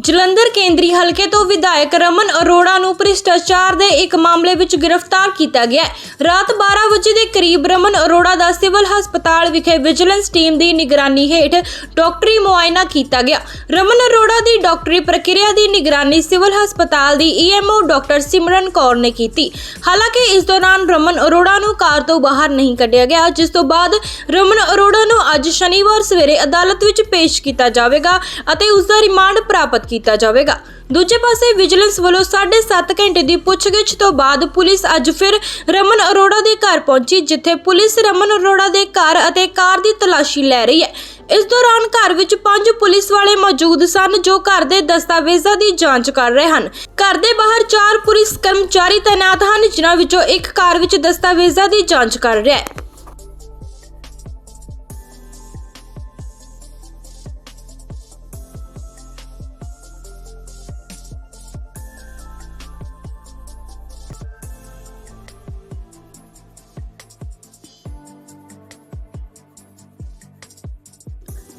ਜਲੰਧਰ ਕੇਂਦਰੀ ਹਲਕੇ ਤੋਂ ਵਿਧਾਇਕ ਰਮਨ ਅਰੋੜਾ ਨੂੰ ਭ੍ਰਿਸ਼ਟਾਚਾਰ ਦੇ ਇੱਕ ਮਾਮਲੇ ਵਿੱਚ ਗ੍ਰਿਫਤਾਰ ਕੀਤਾ ਗਿਆ ਹੈ। ਰਾਤ 12 ਵਜੇ ਦੇ ਕਰੀਬ ਰਮਨ ਅਰੋੜਾ ਦਾ ਸਿਵਲ ਹਸਪਤਾਲ ਵਿਖੇ ਵਿਜੀਲੈਂਸ ਟੀਮ ਦੀ ਨਿਗਰਾਨੀ ਹੇਠ ਡਾਕਟਰੀ ਮੁਆਇਨਾ ਕੀਤਾ ਗਿਆ। ਰਮਨ ਅਰੋੜਾ ਦੀ ਡਾਕਟਰੀ ਪ੍ਰਕਿਰਿਆ ਦੀ ਨਿਗਰਾਨੀ ਸਿਵਲ ਹਸਪਤਾਲ ਦੀ ਈਐਮਓ ਡਾਕਟਰ ਸਿਮਰਨ ਕੌਰ ਨੇ ਕੀਤੀ। ਹਾਲਾਂਕਿ ਇਸ ਦੌਰਾਨ ਰਮਨ ਅਰੋੜਾ ਨੂੰ ਕਾਰ ਤੋਂ ਬਾਹਰ ਨਹੀਂ ਕੱਢਿਆ ਗਿਆ, ਜਿਸ ਤੋਂ ਬਾਅਦ ਰਮਨ ਅਰੋੜਾ ਨੂੰ ਅੱਜ ਸ਼ਨੀਵਾਰ ਸਵੇਰੇ ਅਦਾਲਤ ਵਿੱਚ ਪੇਸ਼ ਕੀਤਾ ਜਾਵੇਗਾ ਅਤੇ ਉਸ ਦਾ ਰਿਮਾਂਡ ਪ੍ਰਾਪਤ ਕੀਤਾ ਜਾਵੇਗਾ। ਦੂਜੇ ਪਾਸੇ ਵਿਜੀਲੈਂਸ ਵੱਲੋਂ 7.5 ਘੰਟੇ ਦੀ ਪੁੱਛਗਿੱਛ ਤੋਂ ਬਾਅਦ ਪੁਲਿਸ ਅੱਜ ਫਿਰ ਰਮਨ ਅਰੋੜਾ ਦੇ ਘਰ ਪਹੁੰਚੀ, ਜਿੱਥੇ ਪੁਲਿਸ ਰਮਨ ਅਰੋੜਾ ਦੇ ਘਰ ਅਤੇ ਕਾਰ ਦੀ ਤਲਾਸ਼ੀ ਲੈ ਰਹੀ ਹੈ। ਇਸ ਦੌਰਾਨ ਘਰ ਵਿੱਚ ਪੰਜ ਪੁਲਿਸ ਵਾਲੇ ਮੌਜੂਦ ਸਨ ਜੋ ਘਰ ਦੇ ਦਸਤਾਵੇਜ਼ਾਂ ਦੀ ਜਾਂਚ ਕਰ ਰਹੇ ਹਨ। ਘਰ ਦੇ ਬਾਹਰ ਚਾਰ ਪੁਲਿਸ ਕਰਮਚਾਰੀ ਤੈਨਾਤ ਹਨ, ਜਿਨ੍ਹਾਂ ਵਿੱਚੋਂ ਇੱਕ ਕਾਰ ਵਿੱਚ ਦਸਤਾਵੇਜ਼ਾਂ ਦੀ ਜਾਂਚ ਕਰ ਰਿਹਾ ਹੈ।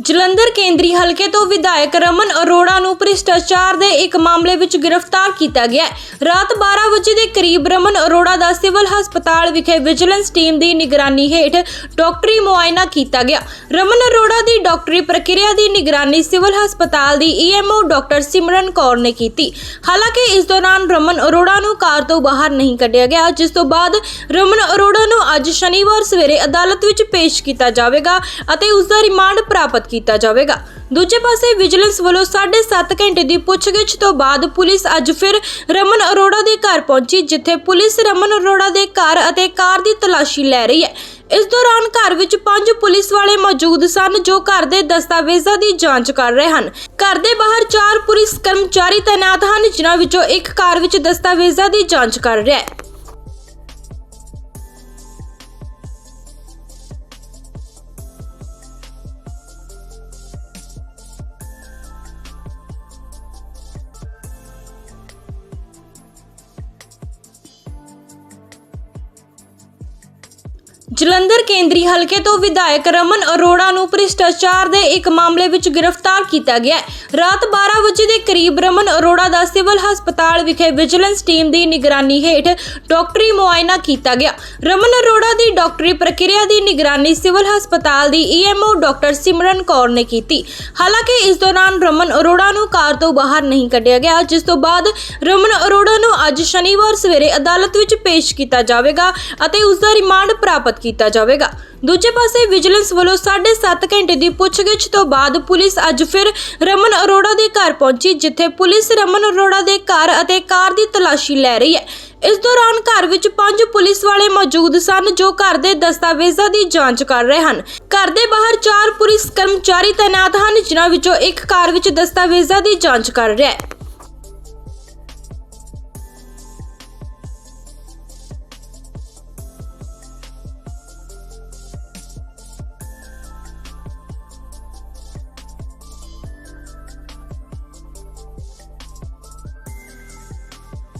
ਜਲੰਧਰ ਕੇਂਦਰੀ ਹਲਕੇ ਤੋਂ ਵਿਧਾਇਕ ਰਮਨ ਅਰੋੜਾ ਨੂੰ ਭ੍ਰਿਸ਼ਟਾਚਾਰ ਦੇ ਇੱਕ ਮਾਮਲੇ ਵਿੱਚ ਗ੍ਰਿਫਤਾਰ ਕੀਤਾ ਗਿਆ ਹੈ। ਰਾਤ 12 ਵਜੇ ਦੇ ਕਰੀਬ ਰਮਨ ਅਰੋੜਾ ਦਾ ਸਿਵਲ ਹਸਪਤਾਲ ਵਿਖੇ ਵਿਜੀਲੈਂਸ ਟੀਮ ਦੀ ਨਿਗਰਾਨੀ ਹੇਠ ਡਾਕਟਰੀ ਮੁਆਇਨਾ ਕੀਤਾ ਗਿਆ। ਰਮਨ ਅਰੋੜਾ ਦੀ ਡਾਕਟਰੀ ਪ੍ਰਕਿਰਿਆ ਦੀ ਨਿਗਰਾਨੀ ਸਿਵਲ ਹਸਪਤਾਲ ਦੀ ਈਐਮਓ ਡਾਕਟਰ ਸਿਮਰਨ ਕੌਰ ਨੇ ਕੀਤੀ। ਹਾਲਾਂਕਿ ਇਸ ਦੌਰਾਨ ਰਮਨ ਅਰੋੜਾ ਨੂੰ ਕਾਰ ਤੋਂ ਬਾਹਰ ਨਹੀਂ ਕੱਢਿਆ ਗਿਆ, ਜਿਸ ਤੋਂ ਬਾਅਦ ਰਮਨ ਅਰੋੜਾ ਨੂੰ ਅੱਜ ਸ਼ਨੀਵਾਰ ਸਵੇਰੇ ਅਦਾਲਤ ਵਿੱਚ ਪੇਸ਼ ਕੀਤਾ ਜਾਵੇਗਾ ਅਤੇ ਉਸ ਦਾ ਰਿਮਾਂਡ ਪ੍ਰਾਪਤ ਕੀਤਾ ਜਾਵੇਗਾ। ਦੂਜੇ ਪਾਸੇ ਵਿਜੀਲੈਂਸ ਵੱਲੋਂ 7.5 ਘੰਟੇ ਦੀ ਪੁੱਛਗਿੱਛ ਤੋਂ ਬਾਅਦ ਪੁਲਿਸ ਅੱਜ ਫਿਰ ਰਮਨ ਅਰੋੜਾ ਦੇ ਘਰ ਪਹੁੰਚੀ, ਜਿੱਥੇ ਪੁਲਿਸ ਰਮਨ ਅਰੋੜਾ ਦੇ ਘਰ ਅਤੇ ਕਾਰ ਦੀ ਤਲਾਸ਼ੀ ਲੈ ਰਹੀ ਹੈ। ਇਸ ਦੌਰਾਨ ਘਰ ਵਿੱਚ ਪੰਜ ਪੁਲਿਸ ਵਾਲੇ ਮੌਜੂਦ ਸਨ ਜੋ ਘਰ ਦੇ ਦਸਤਾਵੇਜ਼ਾਂ ਦੀ ਜਾਂਚ ਕਰ ਰਹੇ ਹਨ। ਘਰ ਦੇ ਬਾਹਰ ਚਾਰ ਪੁਲਿਸ ਕਰਮਚਾਰੀ ਤੈਨਾਤ ਹਨ, ਜਿਨ੍ਹਾਂ ਵਿੱਚੋਂ ਇੱਕ ਕਾਰ ਵਿੱਚ ਦਸਤਾਵੇਜ਼ਾਂ ਦੀ ਜਾਂਚ ਕਰ ਰਿਹਾ ਹੈ। ਜਲੰਧਰ ਕੇਂਦਰੀ ਹਲਕੇ ਤੋਂ ਵਿਧਾਇਕ ਰਮਨ ਅਰੋੜਾ ਨੂੰ ਭ੍ਰਿਸ਼ਟਾਚਾਰ ਦੇ ਇੱਕ ਮਾਮਲੇ ਵਿੱਚ ਗ੍ਰਿਫਤਾਰ ਕੀਤਾ ਗਿਆ ਹੈ। ਰਾਤ 12 ਵਜੇ ਦੇ ਕਰੀਬ ਰਮਨ ਅਰੋੜਾ ਦਾ ਸਿਵਲ ਹਸਪਤਾਲ ਵਿਖੇ ਵਿਜੀਲੈਂਸ ਟੀਮ ਦੀ ਨਿਗਰਾਨੀ ਹੇਠ ਡਾਕਟਰੀ ਮੁਆਇਨਾ ਕੀਤਾ ਗਿਆ। ਰਮਨ ਅਰੋੜਾ ਦੀ ਡਾਕਟਰੀ ਪ੍ਰਕਿਰਿਆ ਦੀ ਨਿਗਰਾਨੀ ਸਿਵਲ ਹਸਪਤਾਲ ਦੀ ਈਐਮਓ ਡਾਕਟਰ ਸਿਮਰਨ ਕੌਰ ਨੇ ਕੀਤੀ। ਹਾਲਾਂਕਿ ਇਸ ਦੌਰਾਨ ਰਮਨ ਅਰੋੜਾ ਨੂੰ ਕਾਰ ਤੋਂ ਬਾਹਰ ਨਹੀਂ ਕੱਢਿਆ ਗਿਆ, ਜਿਸ ਤੋਂ ਬਾਅਦ ਰਮਨ ਅਰੋੜਾ ਨੂੰ ਅੱਜ ਸ਼ਨੀਵਾਰ ਸਵੇਰੇ ਅਦਾਲਤ ਵਿੱਚ ਪੇਸ਼ ਕੀਤਾ ਜਾਵੇਗਾ ਅਤੇ ਉਸ ਦਾ ਰਿਮਾਂਡ ਪ੍ਰਾਪਤ ਕੀਤਾ ਜਾਵੇਗਾ। ਦੂਜੇ ਪਾਸੇ ਵਿਜੀਲੈਂਸ ਵੱਲੋਂ 7.5 ਘੰਟੇ ਦੀ ਪੁੱਛਗਿੱਛ ਤੋਂ ਬਾਅਦ ਪੁਲਿਸ ਅੱਜ ਫਿਰ ਰਮਨ ਅਰੋੜਾ ਦੇ ਘਰ ਪਹੁੰਚੀ, ਜਿੱਥੇ ਪੁਲਿਸ ਰਮਨ ਅਰੋੜਾ ਦੇ ਘਰ ਅਤੇ ਕਾਰ ਦੀ ਤਲਾਸ਼ੀ ਲੈ ਰਹੀ ਹੈ। ਇਸ ਦੌਰਾਨ ਘਰ ਵਿੱਚ ਪੰਜ ਪੁਲਿਸ ਵਾਲੇ ਮੌਜੂਦ ਸਨ ਜੋ ਘਰ ਦੇ ਦਸਤਾਵੇਜ਼ਾਂ ਦੀ ਜਾਂਚ ਕਰ ਰਹੇ ਹਨ। ਘਰ ਦੇ ਬਾਹਰ ਚਾਰ ਪੁਲਿਸ ਕਰਮਚਾਰੀ ਤੈਨਾਤ ਹਨ, ਜਿਨ੍ਹਾਂ ਵਿੱਚੋਂ ਇੱਕ ਕਾਰ ਵਿੱਚ ਦਸਤਾਵੇਜ਼ਾਂ ਦੀ ਜਾਂਚ ਕਰ ਰਿਹਾ ਹੈ।